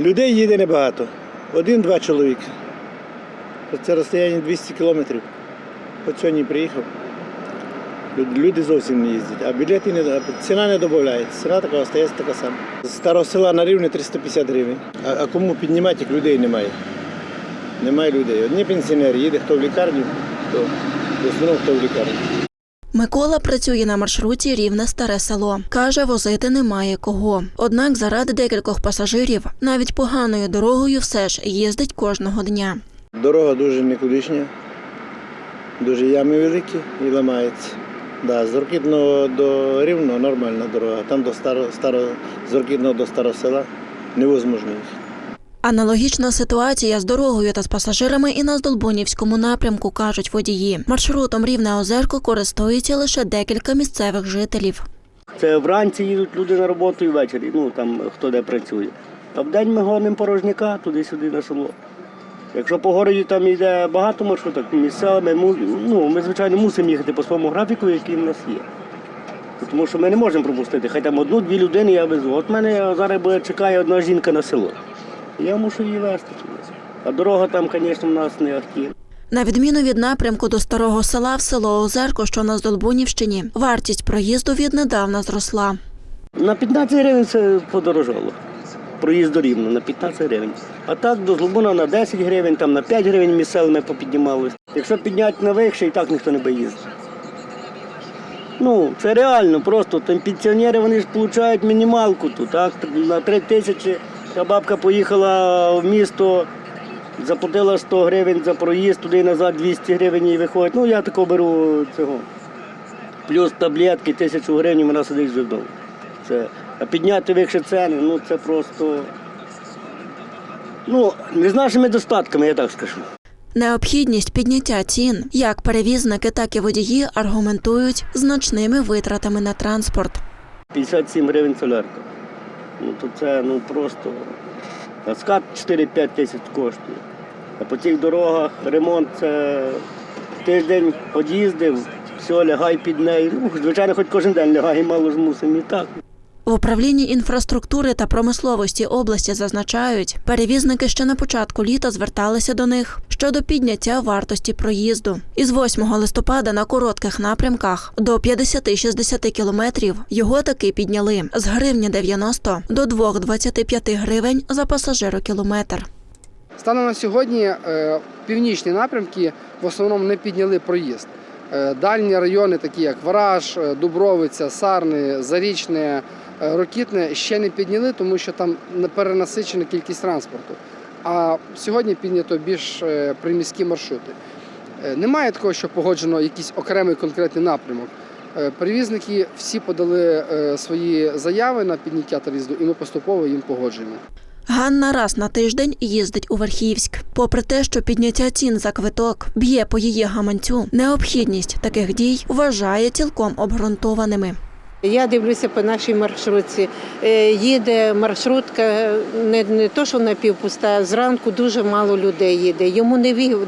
Людей їде небагато. Один-два чоловіка. Це розстояння 200 кілометрів. От сьогодні приїхав. Люди зовсім не їздять, а білети не ціна не додається. Ціна така остається така сама. З старого села на рівні 350 гривень. А, а кому піднімати, як людей немає? Немає людей. Одні пенсіонери, їде хто в лікарню, хто в основному хто в лікарню. Микола працює на маршруті рівне старе село. Каже, возити немає кого. Однак заради декількох пасажирів навіть поганою дорогою все ж їздить кожного дня. Дорога дуже нікудишня, дуже ями великі і ламається. Да, з Рокітного до Рівного нормальна дорога. Там до старо, старо, з Рокітного до старого села невозможно їхати. Аналогічна ситуація з дорогою та з пасажирами і на Здолбунівському напрямку, кажуть водії. Маршрутом рівне озерко користується лише декілька місцевих жителів. Це вранці їдуть люди на роботу і ввечері, ну там хто де працює. А вдень ми гонимо порожняка туди-сюди на село. Якщо по городі там йде багато маршруток, місцевими, му- ну, ми, звичайно, мусимо їхати по своєму графіку, який в нас є. Тому що ми не можемо пропустити. Хай там одну-дві людини я везу. От мене зараз чекає одна жінка на село. Я мушу її везти туди. А дорога там, звісно, в нас не ахті. На відміну від напрямку до старого села в село Озерко, що на Здолбунівщині, вартість проїзду віднедавна зросла. На 15 гривень це подорожало. Проїзд до рівно на 15 гривень. А так до Злобуна на 10 гривень, там на 5 гривень місцевими попіднімались. Якщо підняти на вище, і так ніхто не буде їздити. Ну, це реально просто. Там пенсіонери вони ж отримують мінімалку тут. Так? На 3 тисячі та бабка поїхала в місто, заплатила 100 гривень за проїзд, туди і назад 200 гривень і виходить. Ну, я тако беру цього. Плюс таблетки, тисячу гривень вона сидить вже вдома. Це, а підняти вище ціни, ну це просто. Ну, не з нашими достатками, я так скажу. Необхідність підняття цін, як перевізники, так і водії аргументують значними витратами на транспорт. 57 гривень солярка. Ну то це ну просто. Скат 4-5 тисяч коштує. А по цих дорогах ремонт це тиждень од'їздив, все, лягай під неї. Ну, звичайно, хоч кожен день лягай, мало ж мусимо і так. В управлінні інфраструктури та промисловості області зазначають, перевізники ще на початку літа зверталися до них щодо підняття вартості проїзду. Із 8 листопада на коротких напрямках до 50-60 кілометрів його таки підняли з гривні 90 до 2,25 гривень за пасажирокілометр. Станом на сьогодні е, північні напрямки в основному не підняли проїзд. Е, Дальні райони, такі як Вараж, е, Дубровиця, Сарни, Зарічне, Рокітне, ще не підняли, тому що там перенасичена кількість транспорту. А сьогодні піднято більш е, приміські маршрути. Е, Немає такого, що погоджено якийсь окремий конкретний напрямок. Е, Перевізники всі подали свої заяви на підняття тарифу, і ми поступово їм погоджуємо. Ганна раз на тиждень їздить у Верхівськ. Попри те, що підняття цін за квиток б'є по її гаманцю, необхідність таких дій вважає цілком обґрунтованими. Я дивлюся по нашій маршрутці. Е, Їде маршрутка не, не то, що напівпуста, зранку дуже мало людей їде. Йому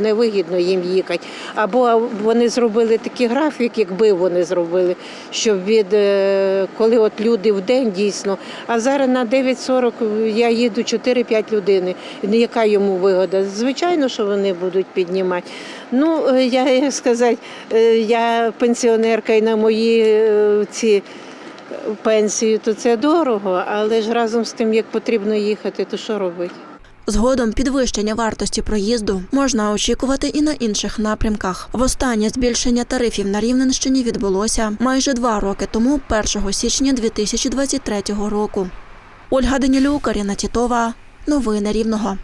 не вигідно їм їхати. Або вони зробили такий графік, якби вони зробили, щоб від е, коли от люди в день дійсно. А зараз на 9.40 я їду 4-5 людини. Яка йому вигода? Звичайно, що вони будуть піднімати. Ну, е, я сказати, е, я пенсіонерка і на мої е, ці пенсію, то це дорого, але ж разом з тим, як потрібно їхати, то що робити? Згодом підвищення вартості проїзду можна очікувати і на інших напрямках. Востаннє збільшення тарифів на Рівненщині відбулося майже два роки тому, 1 січня 2023 року. Ольга Денілюк, Аріна Тітова. Новини Рівного.